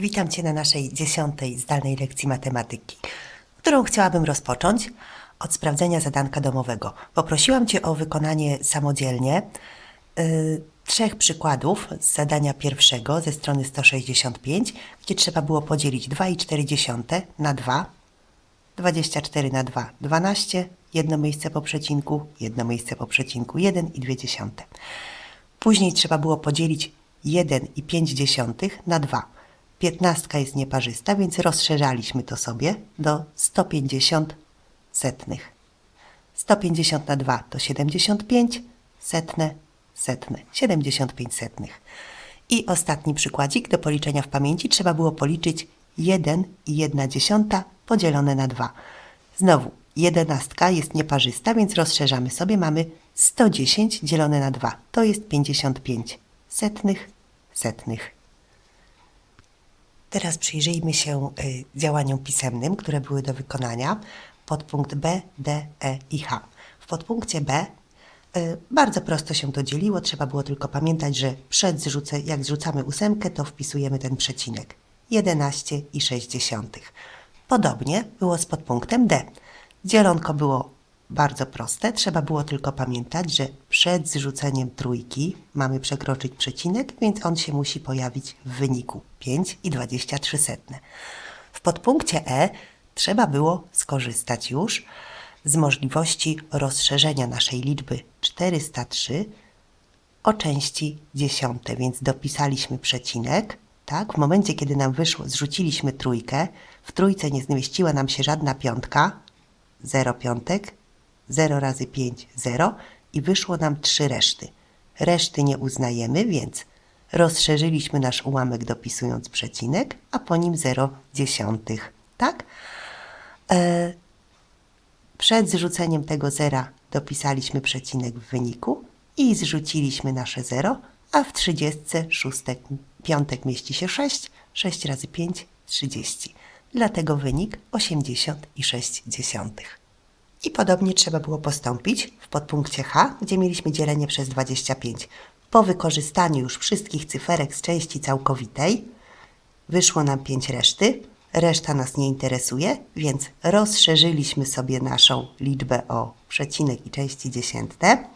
Witam Cię na naszej dziesiątej zdalnej lekcji matematyki, którą chciałabym rozpocząć od sprawdzenia zadanka domowego. Poprosiłam Cię o wykonanie samodzielnie y, trzech przykładów z zadania pierwszego ze strony 165, gdzie trzeba było podzielić 2,4 na 2, 24 na 2, 12, jedno miejsce po przecinku, jedno miejsce po przecinku, 1 i 2 dziesiąte. Później trzeba było podzielić 1,5 na 2. Piętnastka jest nieparzysta, więc rozszerzaliśmy to sobie do 150 setnych. 150 na 2 to 75, setne, setne, 75 setnych. I ostatni przykładzik do policzenia w pamięci trzeba było policzyć 1 i 1 dziesiąta podzielone na 2. Znowu, jedenastka jest nieparzysta, więc rozszerzamy sobie. Mamy 110 dzielone na 2. To jest 55 setnych, setnych. Teraz przyjrzyjmy się y, działaniom pisemnym, które były do wykonania. Podpunkt B, D, E i H. W podpunkcie B y, bardzo prosto się to dzieliło. Trzeba było tylko pamiętać, że przed zrzuce, jak zrzucamy ósemkę, to wpisujemy ten przecinek. 11 i 6 dziesiątych. Podobnie było z podpunktem D. Dzielonko było bardzo proste. Trzeba było tylko pamiętać, że przed zrzuceniem trójki mamy przekroczyć przecinek, więc on się musi pojawić w wyniku 5 i 23 setne. W podpunkcie E trzeba było skorzystać już z możliwości rozszerzenia naszej liczby 403 o części dziesiąte, więc dopisaliśmy przecinek, tak? W momencie, kiedy nam wyszło, zrzuciliśmy trójkę, w trójce nie zmieściła nam się żadna piątka, 0 piątek, 0 razy 5, 0 i wyszło nam trzy reszty. Reszty nie uznajemy, więc rozszerzyliśmy nasz ułamek dopisując przecinek, a po nim 0 dziesiątych, tak? E, przed zrzuceniem tego zera dopisaliśmy przecinek w wyniku i zrzuciliśmy nasze 0, a w 30 szóstek, piątek mieści się 6, 6 razy 5, 30. Dlatego wynik 86 dziesiątych. I podobnie trzeba było postąpić w podpunkcie H, gdzie mieliśmy dzielenie przez 25. Po wykorzystaniu już wszystkich cyferek z części całkowitej wyszło nam 5 reszty. Reszta nas nie interesuje, więc rozszerzyliśmy sobie naszą liczbę o przecinek i części dziesiętne.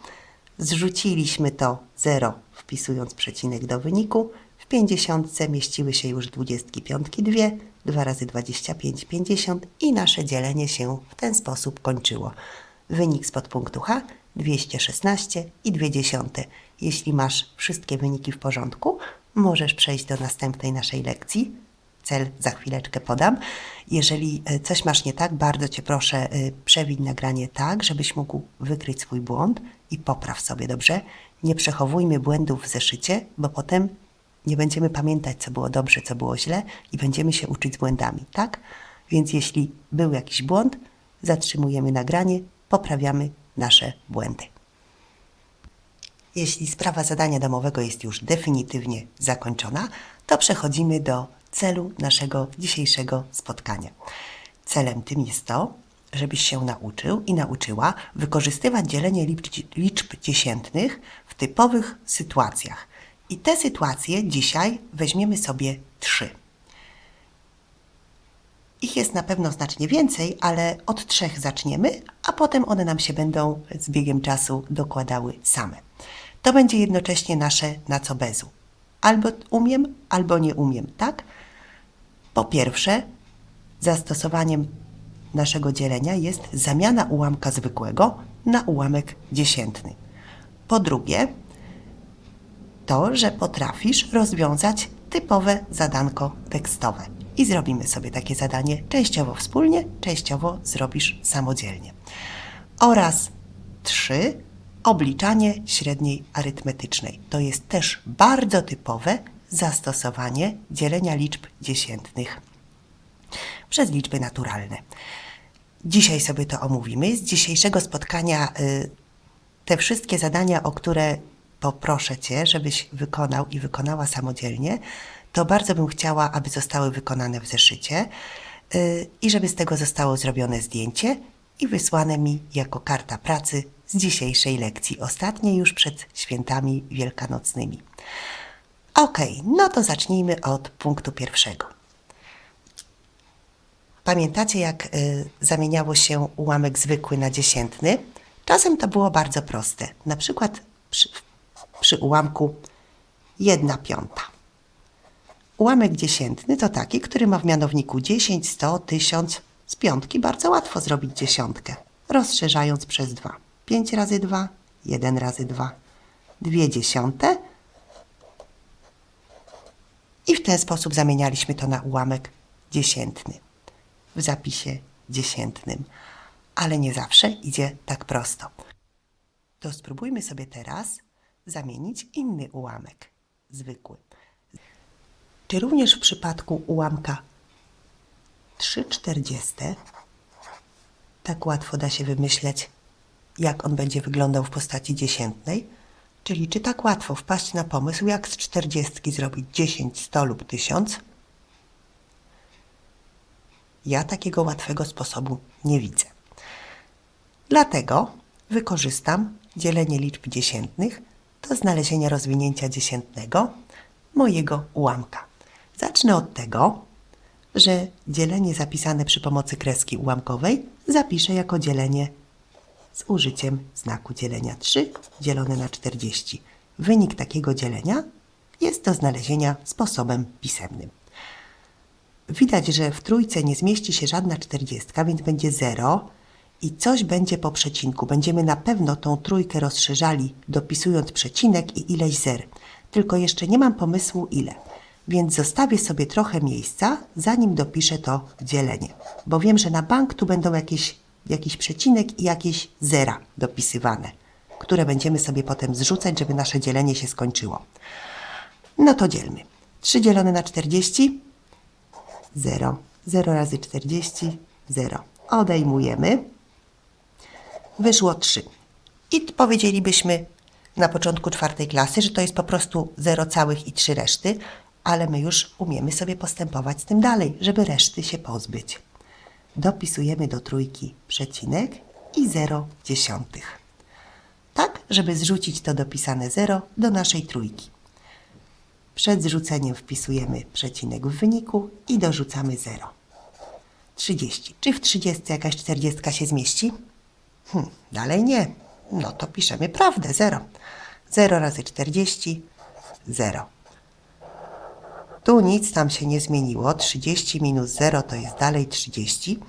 Zrzuciliśmy to 0, wpisując przecinek do wyniku. W 50 mieściły się już 25 2, 2 razy 25, 50 i nasze dzielenie się w ten sposób kończyło. Wynik z podpunktu H 216 i 2 dziesiąte. Jeśli masz wszystkie wyniki w porządku, możesz przejść do następnej naszej lekcji. Cel za chwileczkę podam. Jeżeli e, coś masz nie tak, bardzo Cię proszę, e, przewiń nagranie tak, żebyś mógł wykryć swój błąd i popraw sobie, dobrze? Nie przechowujmy błędów w zeszycie, bo potem nie będziemy pamiętać, co było dobrze, co było źle i będziemy się uczyć z błędami, tak? Więc jeśli był jakiś błąd, zatrzymujemy nagranie, poprawiamy nasze błędy. Jeśli sprawa zadania domowego jest już definitywnie zakończona, to przechodzimy do celu naszego dzisiejszego spotkania. Celem tym jest to, żebyś się nauczył i nauczyła wykorzystywać dzielenie liczb, liczb dziesiętnych w typowych sytuacjach. I te sytuacje dzisiaj weźmiemy sobie trzy. Ich jest na pewno znacznie więcej, ale od trzech zaczniemy, a potem one nam się będą z biegiem czasu dokładały same. To będzie jednocześnie nasze na co bezu. Albo umiem, albo nie umiem, tak? Po pierwsze, zastosowaniem naszego dzielenia jest zamiana ułamka zwykłego na ułamek dziesiętny. Po drugie, to, że potrafisz rozwiązać typowe zadanko tekstowe. I zrobimy sobie takie zadanie częściowo wspólnie, częściowo zrobisz samodzielnie. Oraz trzy, obliczanie średniej arytmetycznej. To jest też bardzo typowe zastosowanie dzielenia liczb dziesiętnych przez liczby naturalne. Dzisiaj sobie to omówimy. Z dzisiejszego spotkania y, te wszystkie zadania, o które poproszę Cię, żebyś wykonał i wykonała samodzielnie, to bardzo bym chciała, aby zostały wykonane w zeszycie y, i żeby z tego zostało zrobione zdjęcie i wysłane mi jako karta pracy z dzisiejszej lekcji, ostatniej już przed świętami wielkanocnymi. Okej, no to zacznijmy od punktu pierwszego. Pamiętacie, jak y, zamieniało się ułamek zwykły na dziesiętny? Czasem to było bardzo proste. Na przykład przy, przy ułamku 1 piąta. Ułamek dziesiętny to taki, który ma w mianowniku 10, 100, 1000. Z piątki bardzo łatwo zrobić dziesiątkę, rozszerzając przez 2. 5 razy 2, 1 razy 2, 2 dziesiąte. I w ten sposób zamienialiśmy to na ułamek dziesiętny w zapisie dziesiętnym. Ale nie zawsze idzie tak prosto. To spróbujmy sobie teraz zamienić inny ułamek, zwykły. Czy również w przypadku ułamka 3,40 tak łatwo da się wymyśleć, jak on będzie wyglądał w postaci dziesiętnej? Czyli czy tak łatwo wpaść na pomysł, jak z 40 zrobić 10, 100 lub 1000? Ja takiego łatwego sposobu nie widzę. Dlatego wykorzystam dzielenie liczb dziesiętnych do znalezienia rozwinięcia dziesiętnego mojego ułamka. Zacznę od tego, że dzielenie zapisane przy pomocy kreski ułamkowej zapiszę jako dzielenie z użyciem znaku dzielenia 3 dzielone na 40. Wynik takiego dzielenia jest do znalezienia sposobem pisemnym. Widać, że w trójce nie zmieści się żadna czterdziestka, więc będzie 0 i coś będzie po przecinku. Będziemy na pewno tą trójkę rozszerzali, dopisując przecinek i ileś zer. Tylko jeszcze nie mam pomysłu ile. Więc zostawię sobie trochę miejsca, zanim dopiszę to dzielenie. Bo wiem, że na bank tu będą jakieś, jakiś przecinek i jakieś zera dopisywane, które będziemy sobie potem zrzucać, żeby nasze dzielenie się skończyło. No to dzielmy. 3 dzielone na 40 0. 0 razy 40, 0. Odejmujemy. Wyszło 3. I powiedzielibyśmy na początku czwartej klasy, że to jest po prostu 0 całych i 3 reszty, ale my już umiemy sobie postępować z tym dalej, żeby reszty się pozbyć. Dopisujemy do trójki przecinek i 0 dziesiątych. Tak, żeby zrzucić to dopisane 0 do naszej trójki. Przed zrzuceniem wpisujemy przecinek w wyniku i dorzucamy 0. 30. Czy w 30 jakaś 40 się zmieści? Hm, dalej nie. No to piszemy prawdę, 0. 0 razy 40, 0. Tu nic tam się nie zmieniło. 30 minus 0 to jest dalej 30,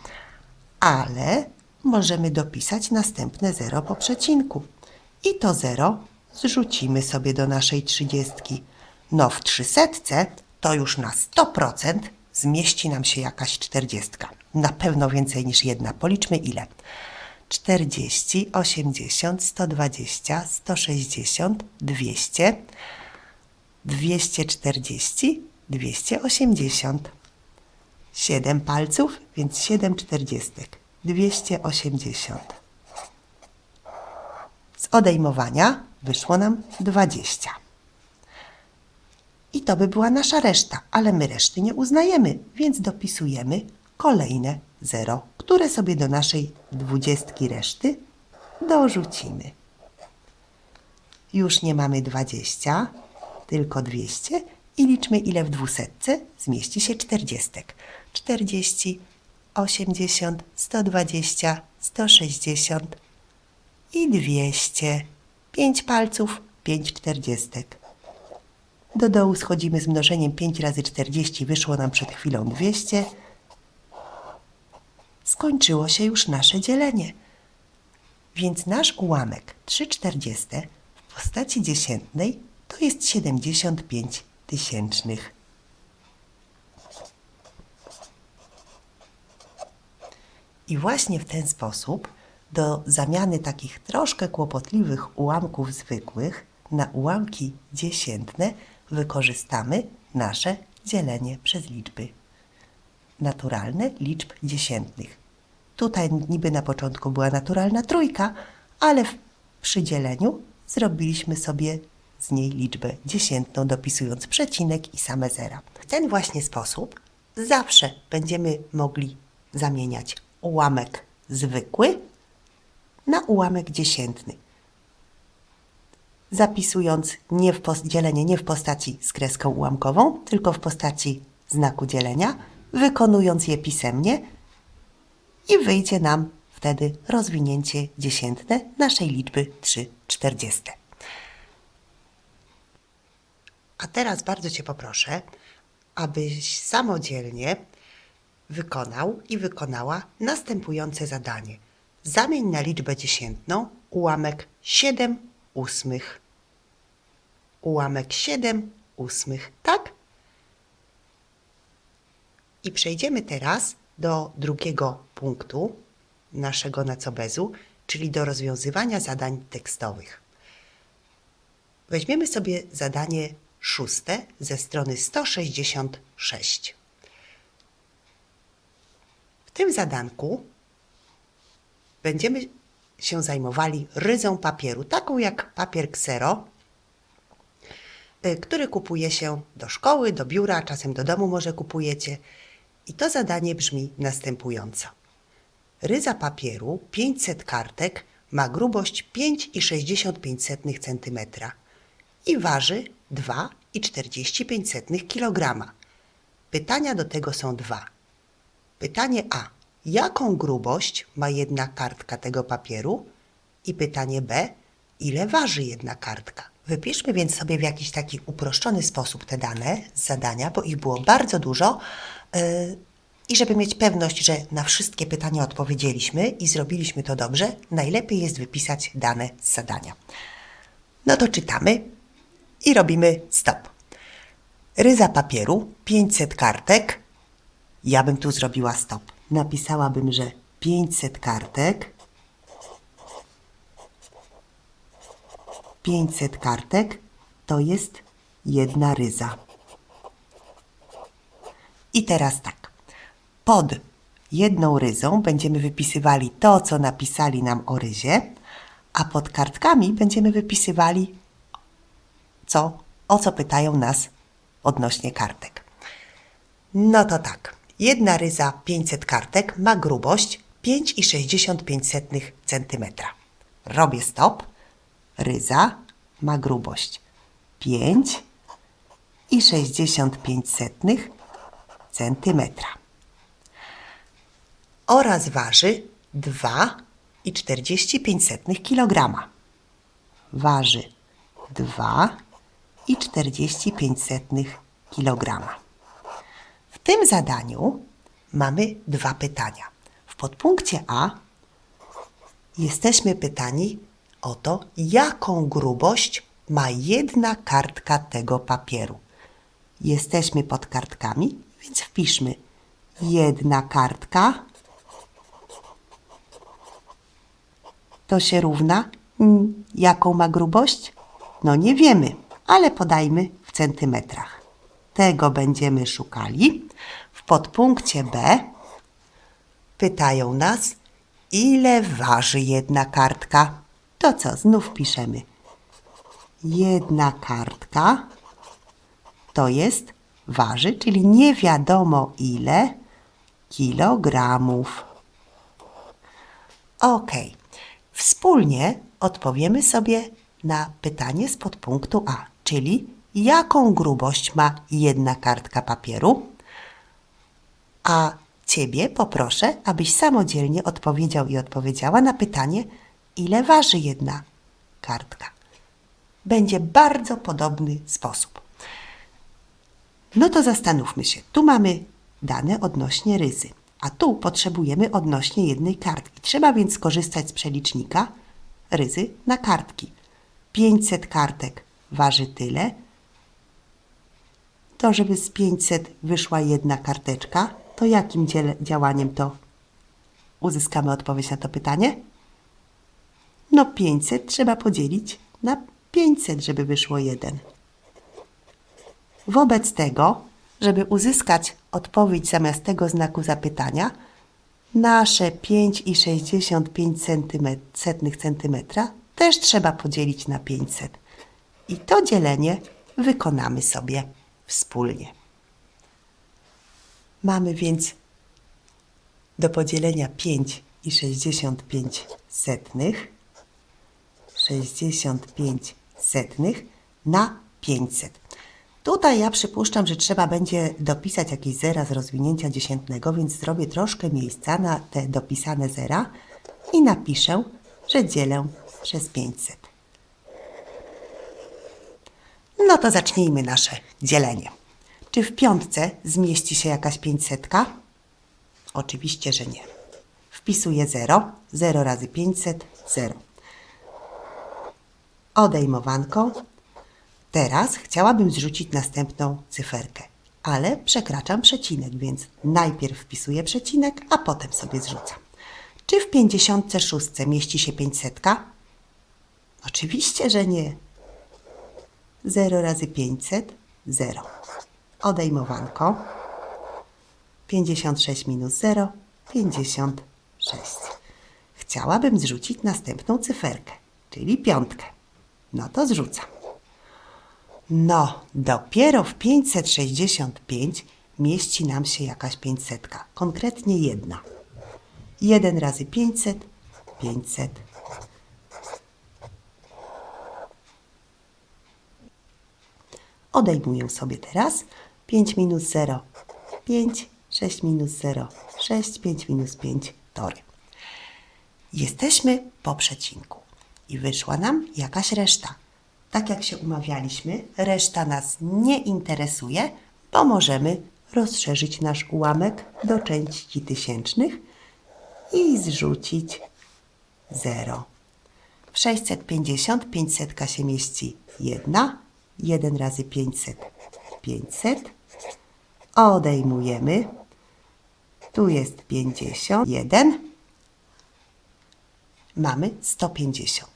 ale możemy dopisać następne 0 po przecinku. I to 0 zrzucimy sobie do naszej 30. No w 300 to już na 100% zmieści nam się jakaś 40. Na pewno więcej niż jedna. Policzmy ile. 40, 80, 120, 160, 200, 240, 280. 7 palców, więc 7 czterdziestek. 280. Z odejmowania wyszło nam 20. I to by była nasza reszta, ale my reszty nie uznajemy, więc dopisujemy kolejne 0, które sobie do naszej dwudziestki reszty dorzucimy. Już nie mamy 20, tylko 200 i liczmy ile w dwusetce zmieści się czterdziestek. 40, 80, 120, 160 i 200. 5 palców, 5 czterdziestek. Do dołu schodzimy z mnożeniem 5 razy 40, wyszło nam przed chwilą 200. Skończyło się już nasze dzielenie. Więc nasz ułamek 3,40 w postaci dziesiętnej to jest 75 tysięcznych. I właśnie w ten sposób do zamiany takich troszkę kłopotliwych ułamków zwykłych na ułamki dziesiętne wykorzystamy nasze dzielenie przez liczby naturalne liczb dziesiętnych. Tutaj niby na początku była naturalna trójka, ale przy dzieleniu zrobiliśmy sobie z niej liczbę dziesiętną, dopisując przecinek i same zera. W ten właśnie sposób zawsze będziemy mogli zamieniać ułamek zwykły na ułamek dziesiętny. Zapisując nie w dzielenie nie w postaci z kreską ułamkową, tylko w postaci znaku dzielenia, wykonując je pisemnie i wyjdzie nam wtedy rozwinięcie dziesiętne naszej liczby 3 czterdzieste. A teraz bardzo Cię poproszę, abyś samodzielnie wykonał i wykonała następujące zadanie. Zamień na liczbę dziesiętną ułamek 7 ósmych. Ułamek 7 ósmych, tak? I przejdziemy teraz do drugiego punktu naszego nacobezu, czyli do rozwiązywania zadań tekstowych. Weźmiemy sobie zadanie szóste ze strony 166. W tym zadanku będziemy się zajmowali ryzą papieru, taką jak papier ksero, y, który kupuje się do szkoły, do biura, czasem do domu może kupujecie. I to zadanie brzmi następująco. Ryza papieru 500 kartek ma grubość 5,65 cm i waży 2,45 kg. Pytania do tego są dwa. Pytanie A. Jaką grubość ma jedna kartka tego papieru? I pytanie B. Ile waży jedna kartka? Wypiszmy więc sobie w jakiś taki uproszczony sposób te dane z zadania, bo ich było bardzo dużo. Yy, I żeby mieć pewność, że na wszystkie pytania odpowiedzieliśmy i zrobiliśmy to dobrze, najlepiej jest wypisać dane z zadania. No to czytamy i robimy stop. Ryza papieru, 500 kartek. Ja bym tu zrobiła stop. Napisałabym, że 500 kartek. 500 kartek to jest jedna ryza. I teraz tak. Pod jedną ryzą będziemy wypisywali to, co napisali nam o ryzie, a pod kartkami będziemy wypisywali co, o co pytają nas odnośnie kartek. No to tak. Jedna ryza 500 kartek ma grubość 5,65 cm. Robię stop. Ryza ma grubość 5,65 cm. Oraz waży 2,45 kg. Waży 2,45 kg. W tym zadaniu mamy dwa pytania. W podpunkcie A jesteśmy pytani o to, jaką grubość ma jedna kartka tego papieru. Jesteśmy pod kartkami, więc wpiszmy jedna kartka to się równa jaką ma grubość? No nie wiemy, ale podajmy w centymetrach. Tego będziemy szukali. W podpunkcie B pytają nas, ile waży jedna kartka. To co, znów piszemy. Jedna kartka to jest waży, czyli nie wiadomo ile kilogramów. Ok. Wspólnie odpowiemy sobie na pytanie z podpunktu A, czyli jaką grubość ma jedna kartka papieru? A Ciebie poproszę, abyś samodzielnie odpowiedział i odpowiedziała na pytanie, ile waży jedna kartka. Będzie bardzo podobny sposób. No to zastanówmy się. Tu mamy dane odnośnie ryzy, a tu potrzebujemy odnośnie jednej kartki. Trzeba więc skorzystać z przelicznika ryzy na kartki. 500 kartek waży tyle. To, żeby z 500 wyszła jedna karteczka, to jakim działaniem to uzyskamy odpowiedź na to pytanie? No 500 trzeba podzielić na 500, żeby wyszło jeden. Wobec tego, żeby uzyskać odpowiedź zamiast tego znaku zapytania, nasze 5,65 cm też trzeba podzielić na 500. I to dzielenie wykonamy sobie wspólnie. Mamy więc do podzielenia 5,65 setnych 65 setnych na 500. Tutaj ja przypuszczam, że trzeba będzie dopisać jakieś zera z rozwinięcia dziesiętnego, więc zrobię troszkę miejsca na te dopisane zera i napiszę, że dzielę przez 500. No to zacznijmy nasze dzielenie. Czy w piątce zmieści się jakaś 500? Oczywiście, że nie. Wpisuję 0. 0 razy 500, 0. Odejmowanką. Teraz chciałabym zrzucić następną cyferkę, ale przekraczam przecinek, więc najpierw wpisuję przecinek, a potem sobie zrzucam. Czy w 56 mieści się 500? Oczywiście, że nie. 0 razy 500, 0. Odejmowanko. 56 minus 0, 56. Chciałabym zrzucić następną cyferkę, czyli piątkę. No to zrzucam. No, dopiero w 565 mieści nam się jakaś 500, konkretnie jedna. 1 razy 500, 500. Odejmuję sobie teraz 5 minus 0, 5, 6 minus 0, 6, 5 minus 5, tory. Jesteśmy po przecinku i wyszła nam jakaś reszta. Tak jak się umawialiśmy, reszta nas nie interesuje, bo możemy rozszerzyć nasz ułamek do części tysięcznych i zrzucić 0. W 650 500 się mieści 1. 1 razy 500 500. Odejmujemy. Tu jest 51. Mamy 150,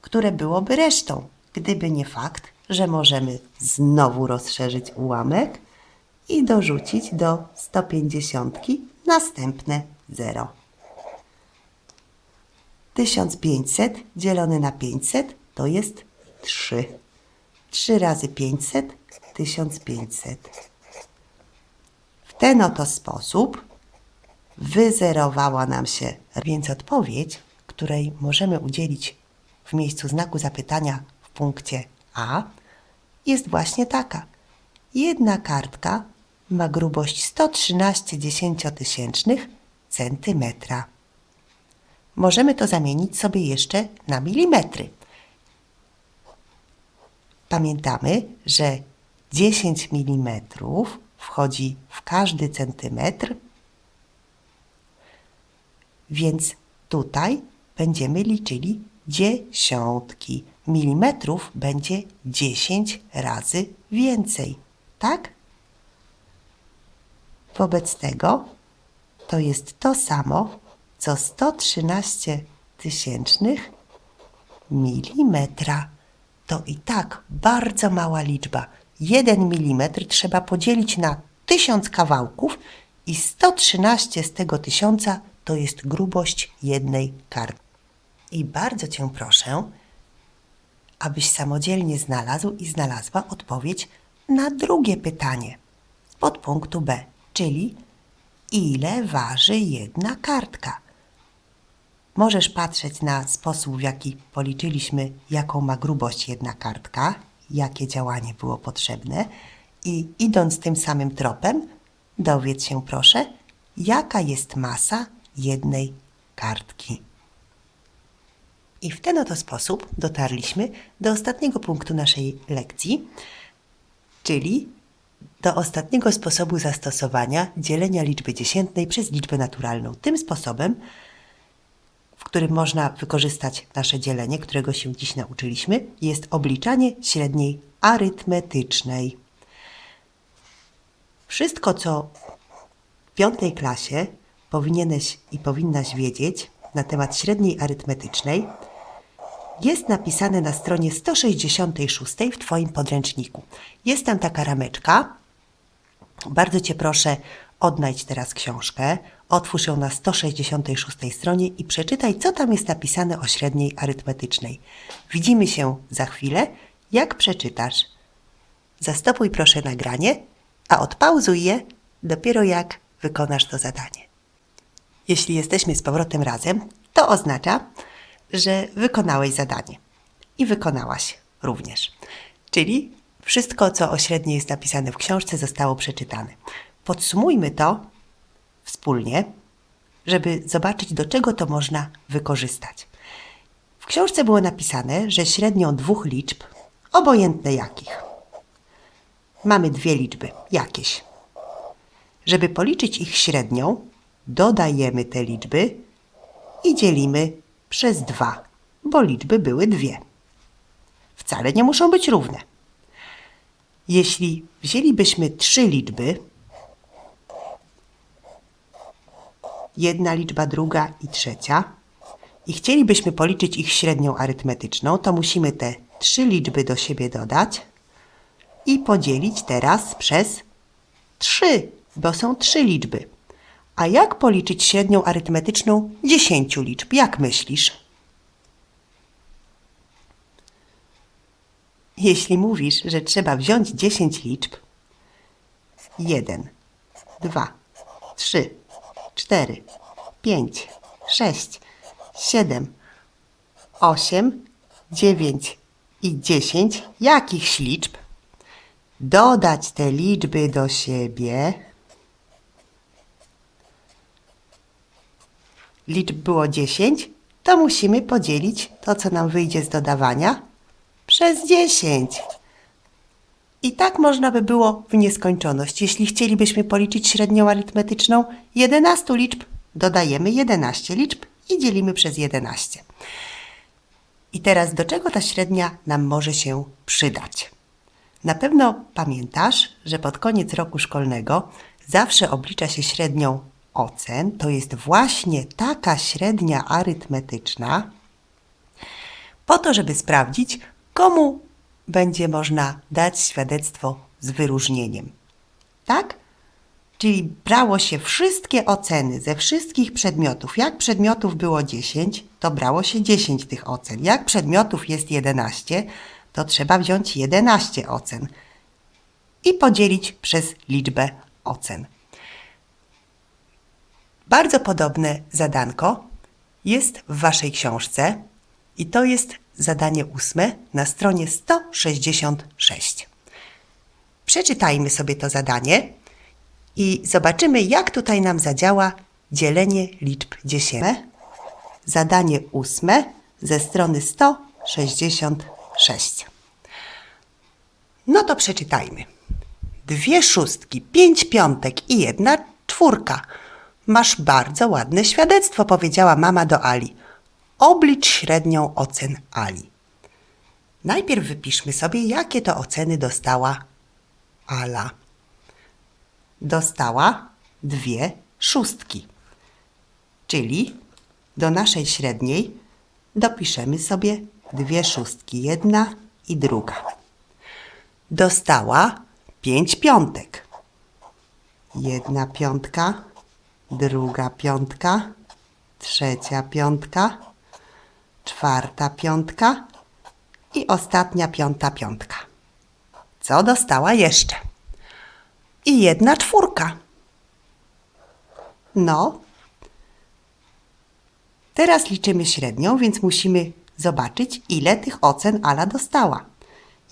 które byłoby resztą, gdyby nie fakt, że możemy znowu rozszerzyć ułamek i dorzucić do 150 następne 0. 1500 dzielone na 500 to jest 3. 3 razy 500 1500. W ten oto sposób wyzerowała nam się, więc odpowiedź, której możemy udzielić w miejscu znaku zapytania punkcie A, jest właśnie taka. Jedna kartka ma grubość 113 dziesięciotysięcznych centymetra. Możemy to zamienić sobie jeszcze na milimetry. Pamiętamy, że 10 mm wchodzi w każdy centymetr, więc tutaj będziemy liczyli dziesiątki. Milimetrów będzie 10 razy więcej, tak? Wobec tego to jest to samo, co 113 tysięcznych milimetra. To i tak bardzo mała liczba. 1 mm trzeba podzielić na 1000 kawałków i 113 z tego tysiąca to jest grubość jednej kartki. I bardzo Cię proszę, abyś samodzielnie znalazł i znalazła odpowiedź na drugie pytanie z podpunktu B, czyli ile waży jedna kartka. Możesz patrzeć na sposób, w jaki policzyliśmy, jaką ma grubość jedna kartka, jakie działanie było potrzebne i idąc tym samym tropem, dowiedz się proszę, jaka jest masa jednej kartki. I w ten oto sposób dotarliśmy do ostatniego punktu naszej lekcji, czyli do ostatniego sposobu zastosowania dzielenia liczby dziesiętnej przez liczbę naturalną. Tym sposobem, w którym można wykorzystać nasze dzielenie, którego się dziś nauczyliśmy, jest obliczanie średniej arytmetycznej. Wszystko, co w piątej klasie powinieneś i powinnaś wiedzieć na temat średniej arytmetycznej, jest napisane na stronie 166 w Twoim podręczniku. Jest tam taka rameczka. Bardzo Cię proszę, odnajdź teraz książkę, otwórz ją na 166 stronie i przeczytaj, co tam jest napisane o średniej arytmetycznej. Widzimy się za chwilę, jak przeczytasz. Zastopuj proszę nagranie, a odpauzuj je dopiero jak wykonasz to zadanie. Jeśli jesteśmy z powrotem razem, to oznacza, że wykonałeś zadanie i wykonałaś również. Czyli Wszystko, co o średniej jest napisane w książce, zostało przeczytane. Podsumujmy to wspólnie, żeby zobaczyć, do czego to można wykorzystać. W książce było napisane, że średnią dwóch liczb, obojętne jakich, mamy dwie liczby jakieś. Żeby policzyć ich średnią, dodajemy te liczby i dzielimy przez dwa, bo liczby były dwie. Wcale nie muszą być równe. Jeśli wzięlibyśmy trzy liczby, jedna liczba, druga i trzecia, i chcielibyśmy policzyć ich średnią arytmetyczną, to musimy te trzy liczby do siebie dodać i podzielić teraz przez 3, bo są trzy liczby. A jak policzyć średnią arytmetyczną 10 liczb? Jak myślisz? Jeśli mówisz, że trzeba wziąć 10 liczb, 1, 2, 3, 4, 5, 6, 7, 8, 9 i 10 jakichś liczb, dodać te liczby do siebie. Liczb było 10, to musimy podzielić to, co nam wyjdzie z dodawania, przez 10. I tak można by było w nieskończoność. Jeśli chcielibyśmy policzyć średnią arytmetyczną 11 liczb, dodajemy 11 liczb i dzielimy przez 11. I teraz do czego ta średnia nam może się przydać? Na pewno pamiętasz, że pod koniec roku szkolnego zawsze oblicza się średnią ocen. To jest właśnie taka średnia arytmetyczna, po to, żeby sprawdzić, komu będzie można dać świadectwo z wyróżnieniem. Tak? Czyli brało się wszystkie oceny ze wszystkich przedmiotów. Jak przedmiotów było 10, to brało się 10 tych ocen. Jak przedmiotów jest 11, to trzeba wziąć 11 ocen i podzielić przez liczbę ocen. Bardzo podobne zadanko jest w Waszej książce i to jest zadanie ósme na stronie 166. Przeczytajmy sobie to zadanie i zobaczymy, jak tutaj nam zadziała dzielenie liczb dziesiętnych. Zadanie ósme ze strony 166. No to przeczytajmy. Dwie szóstki, pięć piątek i jedna czwórka. Masz bardzo ładne świadectwo, powiedziała mama do Ali. Oblicz średnią ocen Ali. Najpierw wypiszmy sobie, jakie to oceny dostała Ala. Dostała dwie szóstki, czyli do naszej średniej dopiszemy sobie dwie szóstki, jedna i druga. Dostała pięć piątek. Jedna piątka, druga piątka, trzecia piątka, czwarta piątka i ostatnia piąta piątka. Co dostała jeszcze? I jedna czwórka. No. Teraz liczymy średnią, więc musimy zobaczyć, ile tych ocen Ala dostała.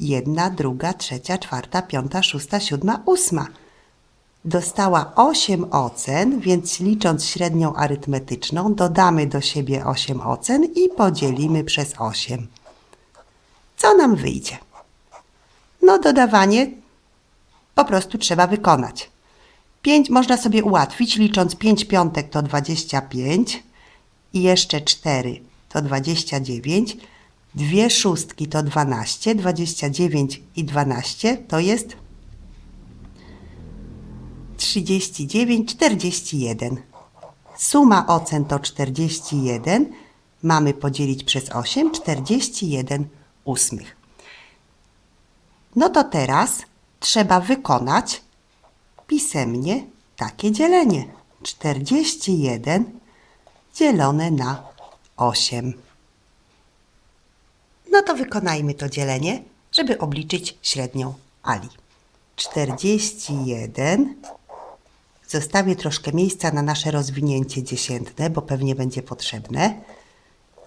Jedna, druga, trzecia, czwarta, piąta, szósta, siódma, ósma. Dostała 8 ocen, więc licząc średnią arytmetyczną, dodamy do siebie 8 ocen i podzielimy przez 8. Co nam wyjdzie? No, dodawanie po prostu trzeba wykonać. 5 można sobie ułatwić, licząc 5 piątek to 25 i jeszcze 4 to 29, dwie szóstki to 12, 29 i 12 to jest 39, 41. Suma ocen to 41. Mamy podzielić przez 8, 41 ósmych. No to teraz trzeba wykonać pisemnie takie dzielenie. 41 dzielone na 8. No to wykonajmy to dzielenie, żeby obliczyć średnią Ali. 41. Zostawię troszkę miejsca na nasze rozwinięcie dziesiętne, bo pewnie będzie potrzebne.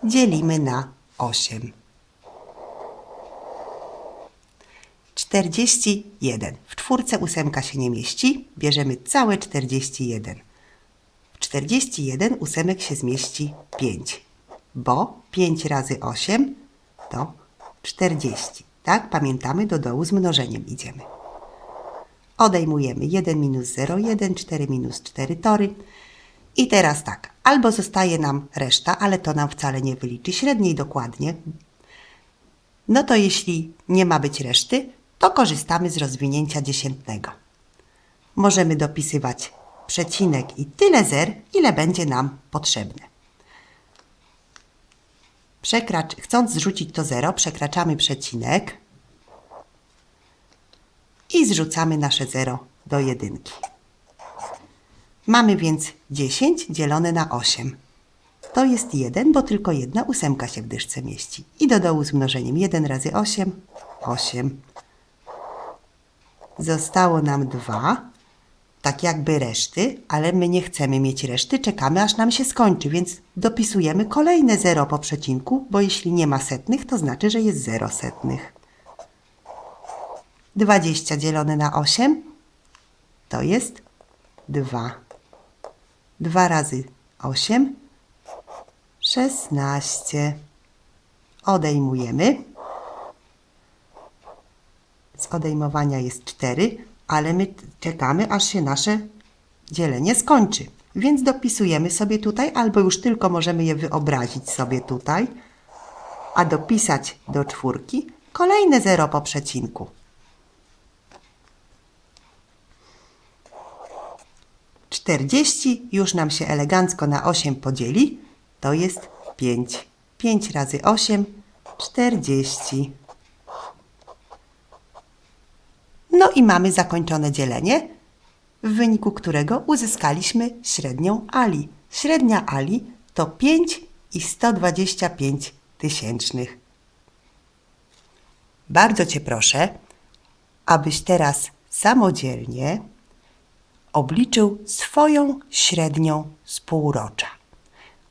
Dzielimy na 8. 41. W czwórce ósemka się nie mieści, bierzemy całe 41. W 41 ósemek się zmieści 5, bo 5 razy 8 to 40. Tak? Pamiętamy, do dołu z mnożeniem idziemy. Odejmujemy 1 minus 0, 1, 4 minus 4 tory. I teraz tak, albo zostaje nam reszta, ale to nam wcale nie wyliczy średniej dokładnie. No to jeśli nie ma być reszty, to korzystamy z rozwinięcia dziesiętnego. Możemy dopisywać przecinek i tyle zer, ile będzie nam potrzebne. Przekracz, chcąc zrzucić to zero, przekraczamy przecinek i zrzucamy nasze zero do jedynki. Mamy więc 10 dzielone na 8. To jest 1, bo tylko jedna ósemka się w dyszce mieści. I do dołu z mnożeniem 1 razy 8, 8. Zostało nam 2, tak jakby reszty, ale my nie chcemy mieć reszty, czekamy aż nam się skończy, więc dopisujemy kolejne 0 po przecinku, bo jeśli nie ma setnych, to znaczy, że jest 0 setnych. 20 dzielone na 8 to jest 2. 2 razy 8 16. Odejmujemy. Z odejmowania jest 4, ale my czekamy, aż się nasze dzielenie skończy. Więc dopisujemy sobie tutaj, albo już tylko możemy je wyobrazić sobie tutaj, a dopisać do czwórki kolejne 0 po przecinku. 40 już nam się elegancko na 8 podzieli, to jest 5. 5 razy 8, 40. No i mamy zakończone dzielenie, w wyniku którego uzyskaliśmy średnią Ali. Średnia Ali to 5 i 125 tysięcznych. Bardzo Cię proszę, abyś teraz samodzielnie obliczył swoją średnią z półrocza.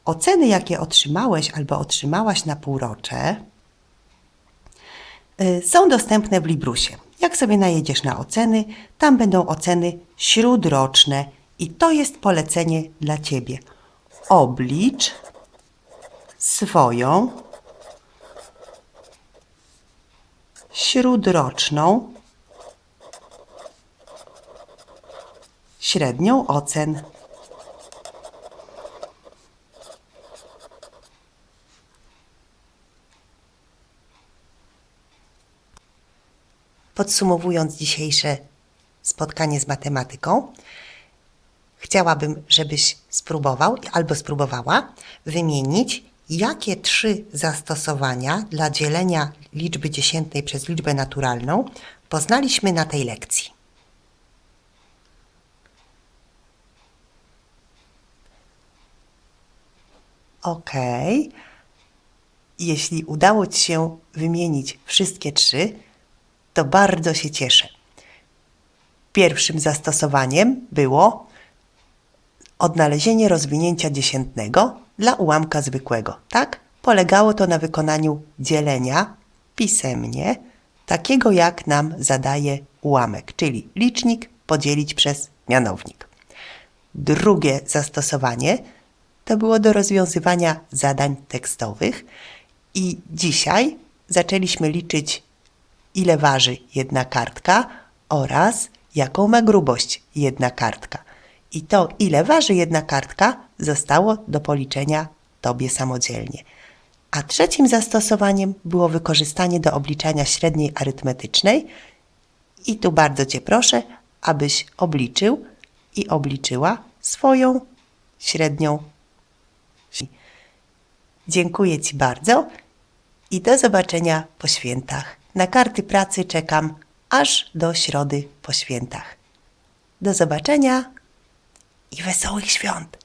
Oceny, jakie otrzymałeś albo otrzymałaś na półrocze, y, są dostępne w Librusie. Jak sobie najedziesz na oceny, tam będą oceny śródroczne i to jest polecenie dla Ciebie. Oblicz swoją śródroczną średnią ocen. Podsumowując dzisiejsze spotkanie z matematyką, chciałabym, żebyś spróbował albo spróbowała wymienić, jakie trzy zastosowania dla dzielenia liczby dziesiętnej przez liczbę naturalną poznaliśmy na tej lekcji. Ok. Jeśli udało Ci się wymienić wszystkie trzy, to bardzo się cieszę. Pierwszym zastosowaniem było odnalezienie rozwinięcia dziesiętnego dla ułamka zwykłego. Tak? Polegało to na wykonaniu dzielenia pisemnie, takiego jak nam zadaje ułamek, czyli licznik podzielić przez mianownik. Drugie zastosowanie to było do rozwiązywania zadań tekstowych i dzisiaj zaczęliśmy liczyć, ile waży jedna kartka oraz jaką ma grubość jedna kartka. I to, ile waży jedna kartka, zostało do policzenia Tobie samodzielnie. A trzecim zastosowaniem było wykorzystanie do obliczania średniej arytmetycznej. I tu bardzo Cię proszę, abyś obliczył i obliczyła swoją średnią. Dziękuję Ci bardzo i do zobaczenia po świętach. Na karty pracy czekam aż do środy po świętach. Do zobaczenia i wesołych świąt!